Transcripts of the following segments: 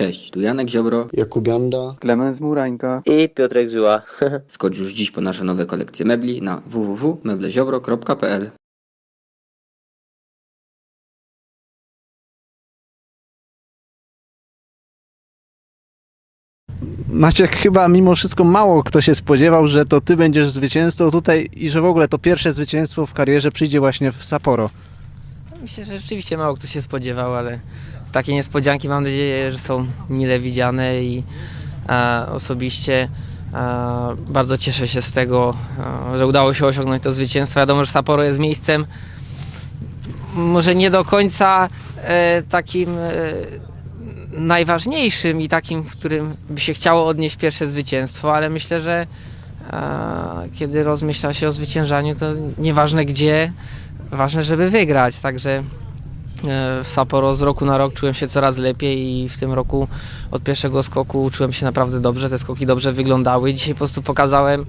Cześć, tu Janek Ziobro. Jakubianda. Klemens Murańka. I Piotrek Żyła. Skocz już dziś po nasze nowe kolekcje mebli na www.mebleziobro.pl Maciek, chyba mimo wszystko mało kto się spodziewał, że to ty będziesz zwycięzcą tutaj i że w ogóle to pierwsze zwycięstwo w karierze przyjdzie właśnie w Sapporo. Myślę, że rzeczywiście mało kto się spodziewał, ale takie niespodzianki mam nadzieję, że są mile widziane i e, osobiście e, bardzo cieszę się z tego, e, że udało się osiągnąć to zwycięstwo. Wiadomo, że Sapporo jest miejscem może nie do końca e, takim e, najważniejszym i takim, w którym by się chciało odnieść pierwsze zwycięstwo, ale myślę, że e, kiedy rozmyśla się o zwyciężaniu, to nieważne gdzie, ważne, żeby wygrać. Także w Sapporo z roku na rok czułem się coraz lepiej i w tym roku od pierwszego skoku czułem się naprawdę dobrze. Te skoki dobrze wyglądały. Dzisiaj po prostu pokazałem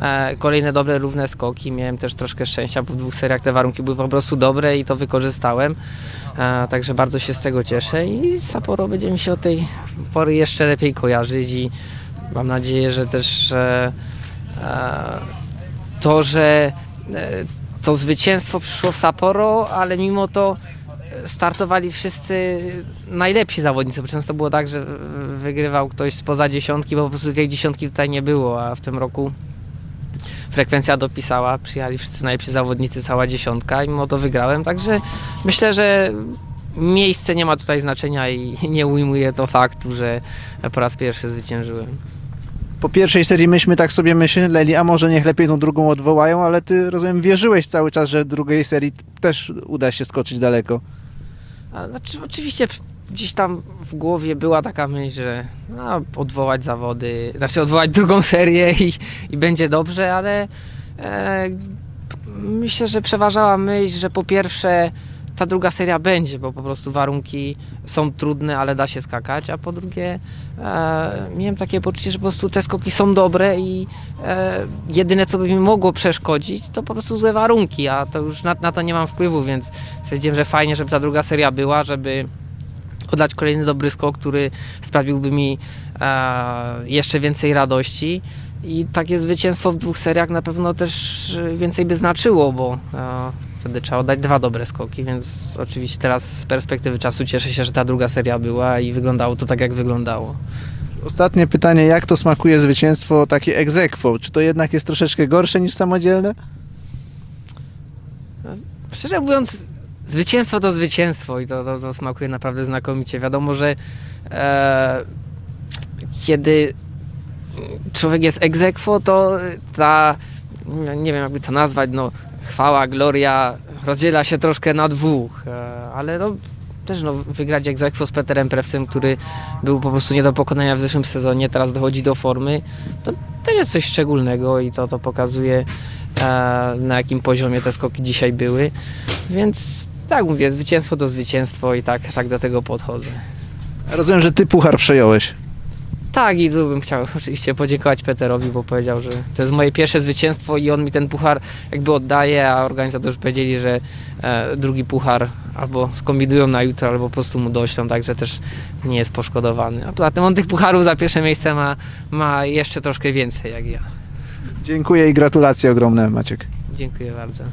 e, kolejne dobre, równe skoki. Miałem też troszkę szczęścia, bo w dwóch seriach te warunki były po prostu dobre i to wykorzystałem. E, Także bardzo się z tego cieszę i Sapporo będzie mi się od tej pory jeszcze lepiej kojarzyć i mam nadzieję, że też e, e, to, że e, to zwycięstwo przyszło w Sapporo, ale mimo to e, startowali wszyscy najlepsi zawodnicy, bo często było tak, że wygrywał ktoś spoza dziesiątki, bo po prostu tej dziesiątki tutaj nie było, a w tym roku frekwencja dopisała, przyjechali wszyscy najlepsi zawodnicy, cała dziesiątka i mimo to wygrałem, także myślę, że miejsce nie ma tutaj znaczenia i nie ujmuje to faktu, że po raz pierwszy zwyciężyłem. Po pierwszej serii myśmy tak sobie myśleli, a może niech lepiej tą drugą odwołają, ale ty rozumiem wierzyłeś cały czas, że drugiej serii też uda się skoczyć daleko. Znaczy, oczywiście gdzieś tam w głowie była taka myśl, że no, odwołać zawody, znaczy odwołać drugą serię i, i będzie dobrze, ale e, myślę, że przeważała myśl, że po pierwsze ta druga seria będzie, bo po prostu warunki są trudne, ale da się skakać, a po drugie e, miałem takie poczucie, że po prostu te skoki są dobre i e, jedyne co by mi mogło przeszkodzić to po prostu złe warunki, a to już na, na to nie mam wpływu, więc stwierdziłem, że fajnie, żeby ta druga seria była, żeby oddać kolejny dobry skok, który sprawiłby mi e, jeszcze więcej radości. I takie zwycięstwo w dwóch seriach na pewno też e, więcej by znaczyło, bo e, wtedy trzeba oddać dwa dobre skoki, więc oczywiście teraz z perspektywy czasu cieszę się, że ta druga seria była i wyglądało to tak, jak wyglądało. Ostatnie pytanie, jak to smakuje zwycięstwo takie ex aequo? Czy to jednak jest troszeczkę gorsze niż samodzielne? Szczerze mówiąc, zwycięstwo to zwycięstwo i to, to, to smakuje naprawdę znakomicie. Wiadomo, że e, kiedy człowiek jest aequo, to ta, no, nie wiem jakby to nazwać, no chwała, gloria rozdziela się troszkę na dwóch, e, ale no też no, wygrać aequo z Peterem Prewsem, który był po prostu nie do pokonania w zeszłym sezonie, teraz dochodzi do formy, to też jest coś szczególnego i to, to pokazuje e, na jakim poziomie te skoki dzisiaj były. Więc tak mówię, zwycięstwo to zwycięstwo i tak, tak do tego podchodzę. Rozumiem, że ty puchar przejąłeś. Tak, i tu bym chciał oczywiście podziękować Peterowi, bo powiedział, że to jest moje pierwsze zwycięstwo i on mi ten puchar jakby oddaje, a organizatorzy powiedzieli, że e, drugi puchar albo skombinują na jutro, albo po prostu mu doślą, także też nie jest poszkodowany. A poza tym on tych pucharów za pierwsze miejsce ma, ma jeszcze troszkę więcej jak ja. Dziękuję i gratulacje ogromne, Maciek. Dziękuję bardzo.